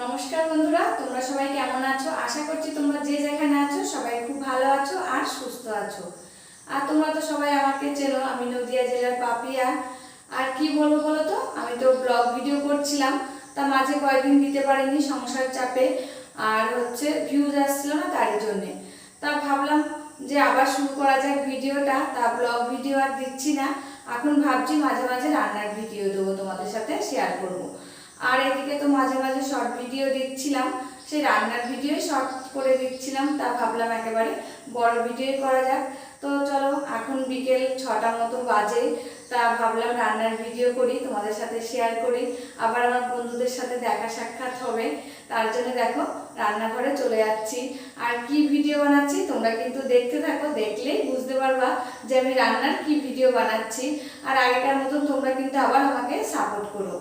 নমস্কার বন্ধুরা, তোমরা সবাই কেমন আছো? আশা করছি তোমরা যে যেখানে আছো সবাই খুব ভালো আছো আর সুস্থ আছো। আর তোমরা তো সবাই আমাকে চেনো, আমি নদিয়া জেলার পাপিয়া। আর কি বলব বলো তো আমি তো ব্লগ ভিডিও করছিলাম, তা মাঝে কয়েকদিন দিতে পারিনি সংসার চাপে, আর হচ্ছে ভিউজ আসছিল না তার জন্যে। তা ভাবলাম যে আবার শুরু করা যাক ভিডিওটা, তা ব্লগ ভিডিও আর দিচ্ছি না। এখন ভাবছি মাঝে মাঝে রান্নার ভিডিও দেবো তোমাদের সাথে শেয়ার করব। আর এদিকে তো মাঝে মাঝে শর্ট ভিডিও দিচ্ছিলাম সেই রান্নার ভিডিও শর্ট করে দিচ্ছিলাম তা ভাবলাম একেবারে বড় ভিডিও করা যাক। তো চলো, এখন বিকেল ছটা মতো বাজে, তা ভাবলাম রান্নার ভিডিও করি, তোমাদের সাথে শেয়ার করি। আবার আমার বন্ধুদের সাথে দেখা সাক্ষাৎ হবে। তার জন্য দেখো, রান্নাঘরে চলে যাচ্ছি। আর কি ভিডিও বানাচ্ছি, তোমরা কিন্তু দেখতে থাকো, দেখলেই বুঝতে পারবা যে আমি রান্নার কি ভিডিও বানাচ্ছি। আর আগেকার মতন তোমরা কিন্তু আবার আমাকে সাপোর্ট করো।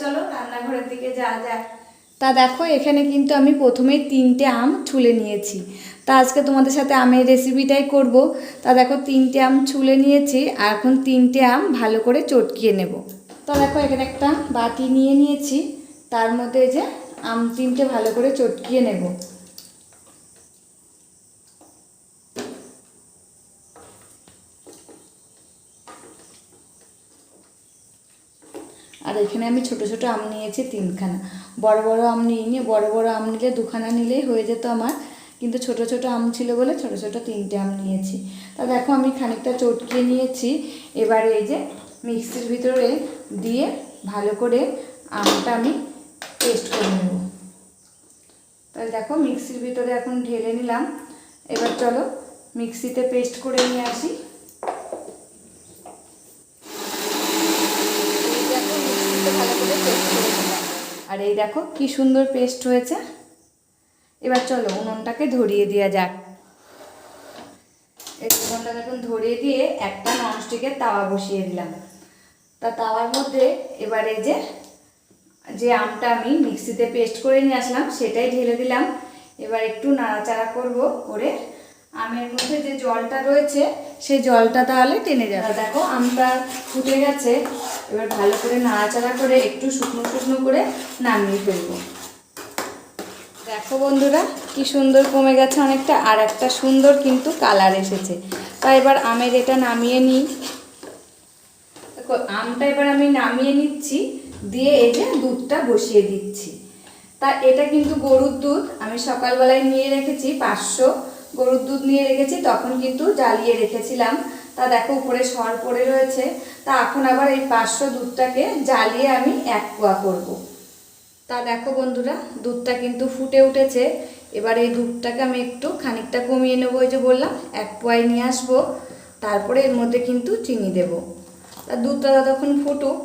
চলো রান্নাঘরের দিকে যাওয়া যাক। তা দেখো, এখানে কিন্তু আমি প্রথমেই তিনটে আম ছুলে নিয়েছি। তা আজকে তোমাদের সাথে আমের রেসিপিটাই করব। তা দেখো, তিনটে আম ছুলে নিয়েছি, আর এখন তিনটে আম ভালো করে চটকিয়ে নেব। তা দেখো, এখানে একটা বাটি নিয়ে নিয়েছি। তার মধ্যে যে আম তিনটে ভালো করে চটকিয়ে নেব। আর এখানে আমি ছোট ছোট আম নিয়েছি তিনখানা। বড় বড় আম নিইনি, বড় বড় আম নিলে দুখানা নিলেই হয়ে যেত আমার। কিন্তু ছোট ছোট আম ছিল বলে ছোট ছোট তিনটে আম নিয়েছি। তা দেখো আমি খানিকটা চটকিয়ে নিয়েছি। এবারে এই যে মিক্সির ভিতরে দিয়ে ভালো করে আমটা আমি পেস্ট করে নেব। তাহলে দেখো মিক্সির ভিতরে এখন ঢেলে নিলাম। এবার চলো মিক্সিতে পেস্ট করে নিয়ে আসি এই দেখো মিক্সিতে ভালো করে পেস্ট করে নিলাম আর এই দেখো কি সুন্দর পেস্ট হয়েছে। এবার চলো উনুনটাকে ধরিয়ে দেওয়া যাক। এই উনুনটাকে এখন ধরিয়ে দিয়ে একটা ননস্টিকের তাওয়া বসিয়ে দিলাম। তা তাওয়ার মধ্যে এবার এই যে যে আমটা আমি মিক্সিতে পেস্ট করে নিয়ে আসলাম, সেটাই ঢেলে দিলাম। এবার একটু নাড়াচাড়া করব করে আমের মধ্যে যে জলটা রয়েছে সেই জলটা তাহলে টেনে যাবে। দেখো আমটা ফুটে গেছে। এবার ভালো করে নাড়াচাড়া করে একটু শুকনো শুকনো করে নামিয়ে ফেলব। দেখো বন্ধুরা কি সুন্দর কমে গেছে অনেকটা আর একটা সুন্দর কিন্তু কালার এসেছে। তা এবার আমের এটা নামিয়ে নিই। দেখো আমটা এবার আমি নামিয়ে নিচ্ছি দিয়ে এই যে দুধটা বসিয়ে দিচ্ছি। তা এটা কিন্তু গরুর দুধ আমি সকালবেলায় নিয়ে রেখেছি পাঁচশো। গরুর দুধ নিয়ে রেখেছি, তখন কিন্তু জ্বালিয়ে রেখেছিলাম। তা দেখো, উপরে সর পড়ে রয়েছে। তা এখন আবার এই পাঁচশো দুধটাকে জ্বালিয়ে আমি এক পোয়া করব। তা দেখো বন্ধুরা, দুধটা কিন্তু ফুটে উঠেছে। এবার এই দুধটাকে আমি একটু খানিকটা কমিয়ে নেব ওই যে বললাম, এক পোয়ায় নিয়ে আসব। তারপরে এর মধ্যে কিন্তু চিনি দেব। তা দুধটা ততক্ষণ ফুটুক,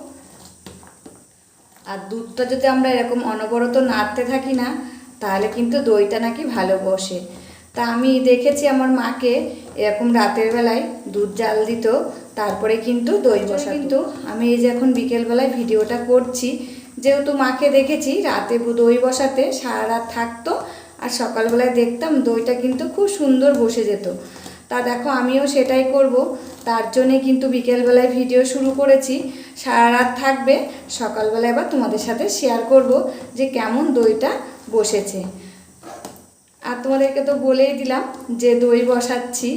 আর দুধটা যদি আমরা এরকম অনবরত নাড়তে থাকি না, তাহলে কিন্তু দইটা নাকি ভালো বসে। তা আমি দেখেছি আমার মাকে এরকম রাতের বেলায় দুধ জাল দিত তারপরে কিন্তু দই বসা কিন্তু আমি এই যে এখন বিকেলবেলায় ভিডিওটা করছি যেহেতু মাকে দেখেছি রাতে দই বসাতে সারা রাত থাকতো আর সকালবেলায় দেখতাম দইটা কিন্তু খুব সুন্দর বসে যেত। তা দেখো আমিও সেটাই করব। তার জন্যে কিন্তু বিকেলবেলায় ভিডিও শুরু করেছি। সারা রাত থাকবে সকালবেলায় এবার তোমাদের সাথে শেয়ার করব যে কেমন দইটা বসেছে। আর তোমাদেরকে তো বলেই দিলাম যে দই বসাচ্ছি।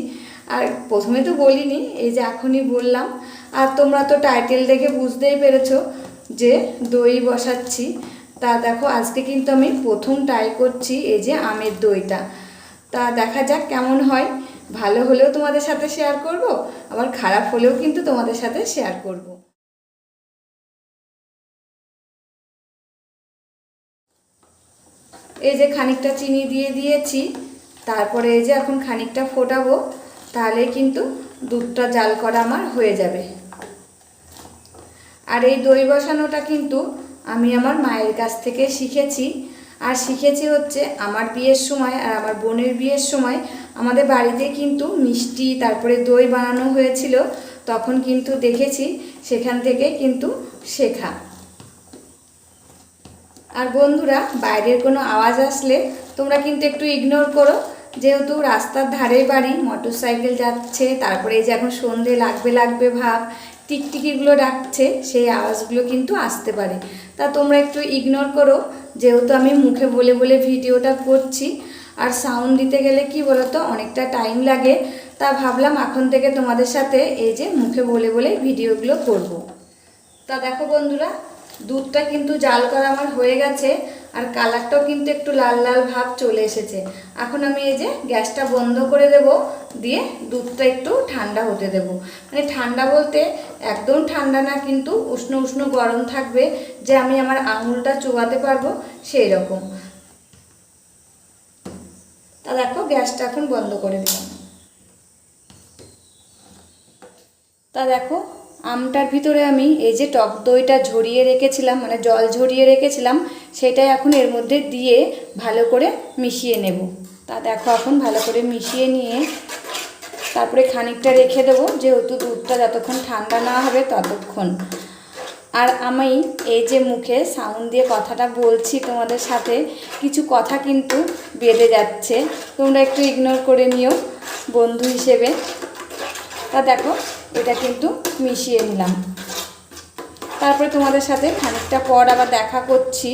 আর প্রথমে তো বলিনি, এই যে এখনই বললাম। আর তোমরা তো টাইটেল দেখে বুঝতেই পেরেছ যে দই বসাচ্ছি। তা দেখো, আজকে কিন্তু আমি প্রথম ট্রাই করছি এই যে আমের দইটা। তা দেখা যাক কেমন হয়। ভালো হলেও তোমাদের সাথে শেয়ার করব, আবার খারাপ হলেও কিন্তু তোমাদের সাথে শেয়ার করব। এই যে খানিকটা চিনি দিয়ে দিয়েছি, তারপরে এই যে এখন খানিকটা ফোটাবো তাহলে কিন্তু দুধটা জাল করা আমার হয়ে যাবে। আর এই দই বসানোটা কিন্তু আমি আমার মায়ের কাছ থেকে শিখেছি। আর শিখেছি হচ্ছে আমার বিয়ের সময় আর আমার বোনের বিয়ের সময় আমাদের বাড়িতে কিন্তু মিষ্টি, তারপরে দই বানানো হয়েছিল, তখন কিন্তু দেখেছি, সেখান থেকে কিন্তু শেখা। আর বন্ধুরা, বাইরের কোনো আওয়াজ আসলে তোমরা কিন্তু একটু ইগনোর করো। যেহেতু রাস্তার ধারে বাড়ি মোটর সাইকেল যাচ্ছে, তারপরে এই যে এখন সন্ধে লাগবে লাগবে ভাব, টিকটিকিগুলো ডাকছে, সেই আওয়াজগুলো কিন্তু আসতে পারে। তা তোমরা একটু ইগনোর করো, যেহেতু আমি মুখে বলে বলে ভিডিওটা করছি। আর সাউন্ড দিতে গেলে কি বলতো, অনেকটা টাইম লাগে। তা ভাবলাম এখন থেকে তোমাদের সাথে এই যে মুখে বলে বলে ভিডিওগুলো করব। তা দেখো বন্ধুরা দুধটা কিন্তু জাল করা আমার হয়ে গেছে আর কালারটাও কিন্তু একটু লাল লাল ভাব চলে এসেছে। এখন আমি এই যে গ্যাসটা বন্ধ করে দেব, দিয়ে দুধটা একটু ঠান্ডা হতে দেব। মানে ঠান্ডা বলতে একদম ঠান্ডা না, কিন্তু উষ্ণ উষ্ণ গরম থাকবে যে আমি আমার আঙুলটা চুবাতে পারব সেই রকম। তা দেখো গ্যাসটা এখন বন্ধ করে দিলাম। তা দেখো আমটার ভিতরে আমি এই যে টক দইটা ঝরিয়ে রেখেছিলাম মানে জল ঝরিয়ে রেখেছিলাম, সেটাই এখন এর মধ্যে দিয়ে ভালো করে মিশিয়ে নেব। তা দেখো এখন ভালো করে মিশিয়ে নিয়ে তারপরে খানিকটা রেখে দেবো, যেহেতু দুধটা যতক্ষণ ঠান্ডা না হবে ততক্ষণ। আর আমি এই যে মুখে সাউন্ড দিয়ে কথাটা বলছি তোমাদের সাথে, কিছু কথা কিন্তু বেঁধে যাচ্ছে। তোমরা একটু ইগনোর করে নিও বন্ধু হিসেবে। তা দেখো এটা কিন্তু মিশিয়ে নিলাম। তারপরে তোমাদের সাথে খানিকটা পর আবার দেখা করছি।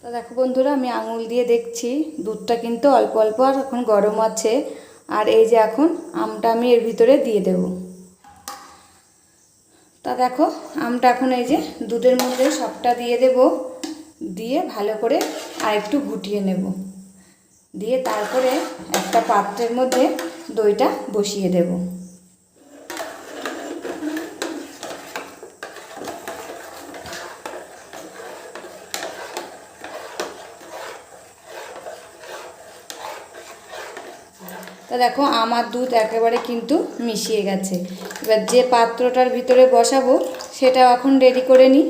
তো দেখো বন্ধুরা, আমি আঙুল দিয়ে দেখছি, দুধটা কিন্তু অল্প অল্প আর এখন গরম আছে। আর এই যে এখন আমটা আমি এর ভিতরে দিয়ে দেব। তা দেখো, আমটা এখন এই যে দুধের মধ্যে সবটা দিয়ে দেব। দিয়ে ভালো করে আর একটু ঘুটিয়ে নেব। দিয়ে তারপরে একটা পাত্রের মধ্যে দইটা বসিয়ে দেবো তা দেখো, আমার দুধ একেবারে কিন্তু মিশিয়ে গেছে। এবার যে পাত্রটার ভিতরে বসাবো সেটা এখন রেডি করে নিই।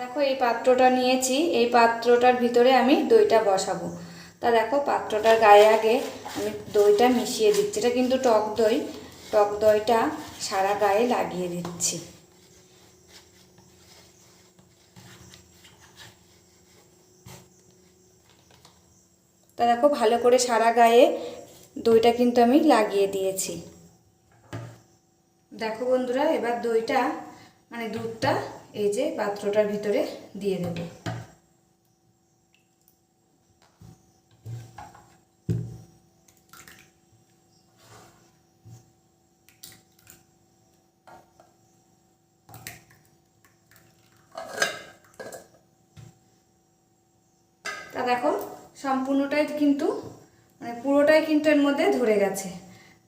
দেখো, এই পাত্রটা নিয়েছি, এই পাত্রটার ভিতরে আমি দইটা বসাবো। তা দেখো, পাত্রটার গায়ে আগে আমি দইটা মিশিয়ে দিচ্ছি। এটা কিন্তু টক দই। টক দইটা সারা গায়ে লাগিয়ে দিচ্ছি। তা দেখো, ভালো করে সারা গায়ে দইটা কিন্তু আমি লাগিয়ে দিয়েছি। দেখো বন্ধুরা, এবার দইটা মানে দুধটা, এই যে পাত্রটার ভিতরে দিয়ে দেব। তা দেখো, সম্পূর্ণটাই কিন্তু মানে পুরোটাই কিন্তু এর মধ্যে ধরে গেছে।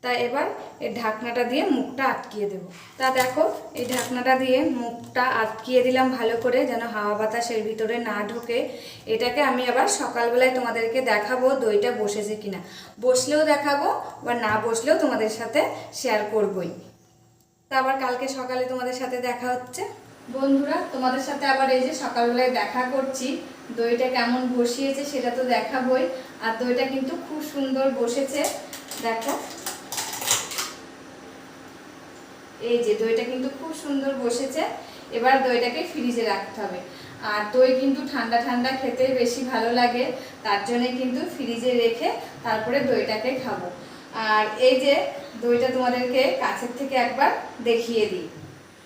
তা এবার এই ঢাকনাটা দিয়ে মুখটা আটকিয়ে দেব। তা দেখো, এই ঢাকনাটা দিয়ে মুখটা আটকিয়ে দিলাম ভালো করে যেন হাওয়া বাতাস এর ভিতরে না ঢোকে। এটাকে আমি আবার সকালবেলায় তোমাদেরকে দেখাবো দইটা বসেছে কিনা। বসলেও দেখাবো বা না বসলেও তোমাদের সাথে শেয়ার করবই। তা আবার কালকে সকালে তোমাদের সাথে দেখা হচ্ছে। বন্ধুরা, তোমাদের সাথে আবার এই যে সকালবেলায় দেখা করছি, দইটা কেমন বসিয়েছে সেটা তো দেখাবই। আর দইটা কিন্তু খুব সুন্দর বসেছে, দেখো। এই যে দইটা কিন্তু খুব সুন্দর বসেছে, এবার দইটাকে ফ্রিজে রাখতে হবে। আর দই কিন্তু ঠান্ডা ঠান্ডা খেতে বেশি ভালো লাগে, তার জন্য কিন্তু ফ্রিজে রেখে তারপরে দইটাকে খাব। আর এই যে দইটা তোমাদেরকে কাছের থেকে একবার দেখিয়ে দিই।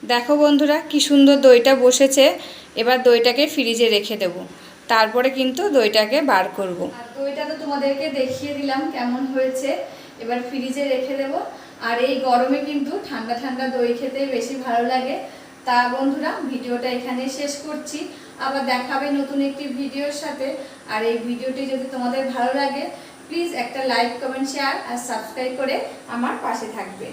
দেখো বন্ধুরা, কি সুন্দর দইটা বসেছে, এবার দইটাকে ফ্রিজে রেখে দেব। তারপরে কিন্তু দইটাকে বার করব। দইটা তো তোমাদেরকে দেখিয়ে দিলাম কেমন হয়েছে। এবার ফ্রিজে রেখে দেব। আর এই গরমে কিন্তু ঠান্ডা ঠান্ডা দই খেতে বেশি ভালো লাগে। তা বন্ধুরা, ভিডিওটা এখানে শেষ করছি। আবার দেখাবে নতুন একটি ভিডিওর সাথে। আর এই ভিডিওটি যদি তোমাদের ভালো লাগে প্লিজ একটা লাইক কমেন্ট শেয়ার আর সাবস্ক্রাইব করে আমার পাশে থাকবে।